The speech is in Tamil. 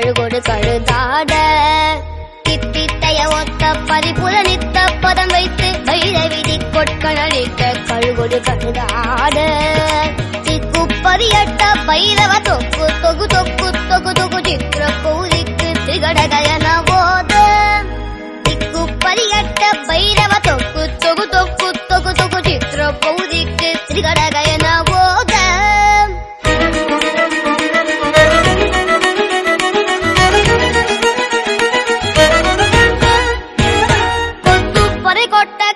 கழுகொடு கழுதாட தித்தித்தைய ஒத்த பதிப்புல நித்த பதம் வைத்து வைர விதி கொட்கணிக்க கழுகொடு கழுதாட திக்குப்பதி எட்ட பைரவ தொக்கு தொகு தொக்கு தொகு தொகு சித்திர பௌதிக்கு திகடகயன போத திக்குப்பதி எட்ட பைரவ தொக்கு தொகு தொக்கு தொகு தொகு சித்திர பௌதிக்கு திகடகயன করে কর্তা